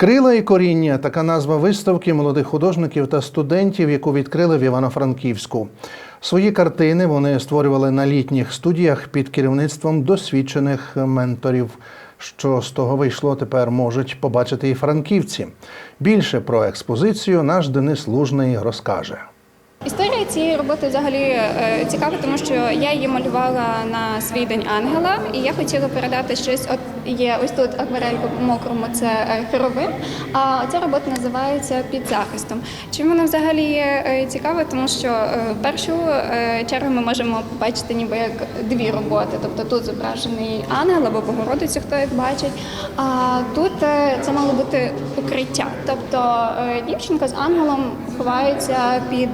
Крила і коріння така назва виставки молодих художників та студентів, яку відкрили в Івано-Франківську. Свої картини вони створювали на літніх студіях під керівництвом досвідчених менторів. Що з того вийшло, тепер можуть побачити і франківці. Більше про експозицію наш Денис Лужний розкаже. Історія цієї роботи взагалі е, цікава, тому що я її малювала на свій день ангела, і я хотіла передати щось. От є ось тут акварелька по мокрому, це е, херовим. А ця робота називається під захистом. Чому вона взагалі є е, цікава? Тому що в першу чергу ми можемо побачити ніби як дві роботи. Тобто тут зображений ангел або Богородицю, хто як бачить. А тут це мало бути укриття. Тобто дівчинка з ангелом ховається під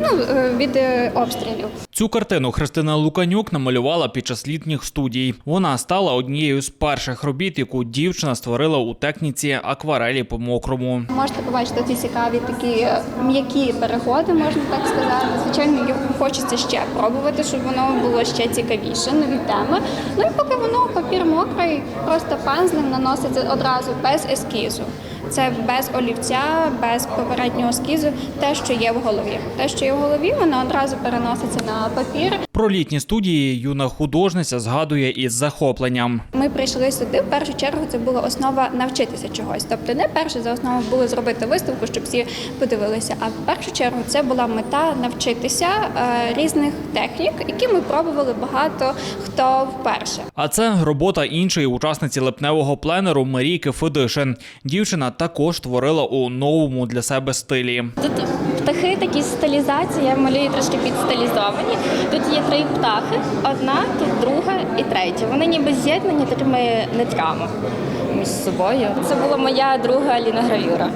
ну, е, від е, обстрілів. Цю картину Христина Луканюк намалювала під час літніх студій. Вона стала однією з перших робіт, яку дівчина створила у техніці акварелі по мокрому. Можете побачити ці цікаві такі е, м'які переходи, можна так сказати. Звичайно, їх хочеться ще пробувати, щоб воно було ще цікавіше, нові теми. Ну і поки воно папір мокрий, просто пензлем наноситься одразу без ескізу. Це без олівця, без попереднього ескізу, те, що є в голові. Те, що є в голові, воно одразу переноситься на папір. Про літні студії юна художниця згадує із захопленням. Ми прийшли сюди. В першу чергу це була основа навчитися чогось. Тобто, не перше за основу було зробити виставку, щоб всі подивилися. А в першу чергу це була мета навчитися е, різних технік, які ми пробували багато хто вперше. А це робота іншої учасниці липневого пленеру Марійки Федишин. Дівчина також творила у новому для себе стилі. Тут птахи такі стилізації, я малюю трошки підстилізовані. Тут є три птахи: одна, тут друга і третя. Вони ніби з'єднані такими нитками між собою. Це була моя друга ліногравюра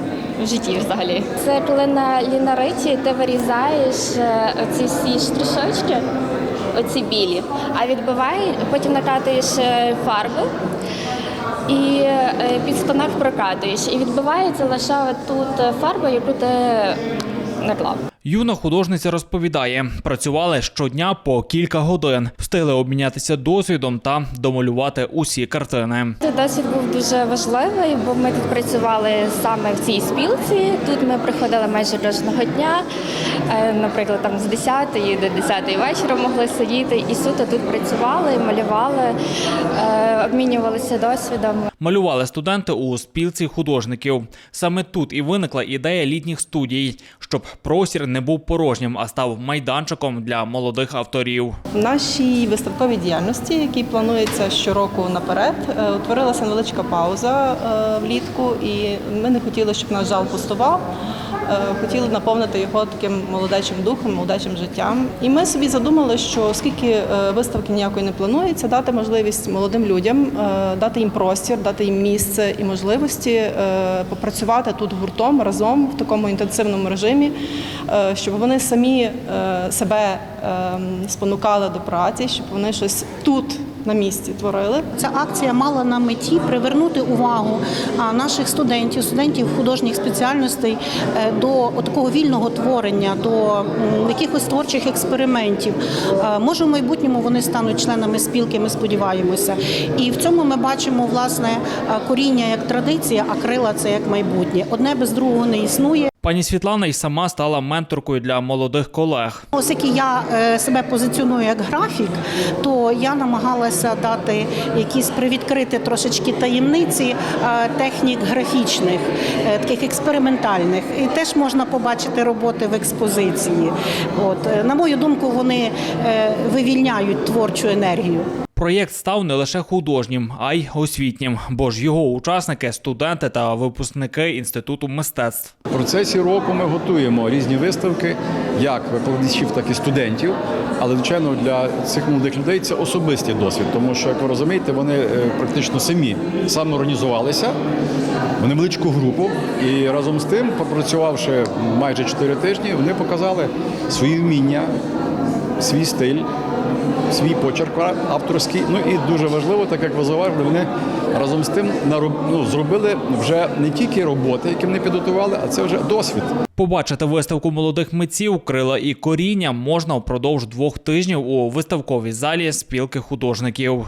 в житті взагалі. Це коли на лінориті ти вирізаєш е, оці всі штришочки, оці білі, а відбиваєш, потім накатуєш е, фарбу. І е, під станок прокатуєш. І відбивається лише тут фарба, яку ти наклав. Юна художниця розповідає, працювали щодня по кілька годин, встигли обмінятися досвідом та домалювати усі картини. Цей досвід був дуже важливий, бо ми тут працювали саме в цій спілці. Тут ми приходили майже кожного дня. Е, Наприклад, там з 10 до 10 вечора могли сидіти і суто тут працювали, малювали, е, обмінювалися досвідом. Малювали студенти у спілці художників. Саме тут і виникла ідея літніх студій, щоб простір не був порожнім, а став майданчиком для молодих авторів. В нашій виставковій діяльності, якій планується щороку наперед, е, утворилася невеличка пауза е, влітку, і ми не хотіли, щоб наш зал пустував. Е, Хотіли наповнити його таким молодечим духом, молодечим життям. І ми собі задумали, що оскільки е, виставки ніякої не планується, дати можливість молодим людям, е, дати їм простір, дати їм місце і можливості попрацювати тут гуртом разом в такому інтенсивному режимі, щоб вони самі себе е, спонукали до праці, щоб вони щось тут на місці творили. Ця акція мала на меті привернути увагу наших студентів, студентів художніх спеціальностей е, до такого вільного творення, до якихось творчих експериментів. Е, Може, в майбутньому вони стануть членами спілки. Ми сподіваємося. І в цьому ми бачимо власне е, коріння як традиція, а крила це як майбутнє. Одне без другого не існує. Пані Світлана й сама стала менторкою для молодих колег. Оскільки я е, себе позиціоную як графік, то я намагалася дати якісь привідкрити трошечки таємниці е, технік графічних, е, таких експериментальних. І теж можна побачити роботи в експозиції. От на мою думку, вони вивільняють творчу енергію. Проєкт став не лише художнім, а й освітнім, бо ж його учасники студенти та випускники інституту мистецтв. В процесі року ми готуємо різні виставки, як викладачів, так і студентів. Але звичайно для цих молодих людей це особистий досвід, тому що, як ви розумієте, вони е, практично самі самоорганізувалися в невеличку групу, і разом з тим, попрацювавши майже 4 тижні, вони показали свої вміння, свій стиль. Свій почерк авторський, ну і дуже важливо, так як ви зауважили, вони разом з тим ну, зробили вже не тільки роботи, які вони підготували, а це вже досвід. Побачити виставку молодих митців крила і коріння можна впродовж двох тижнів у виставковій залі спілки художників.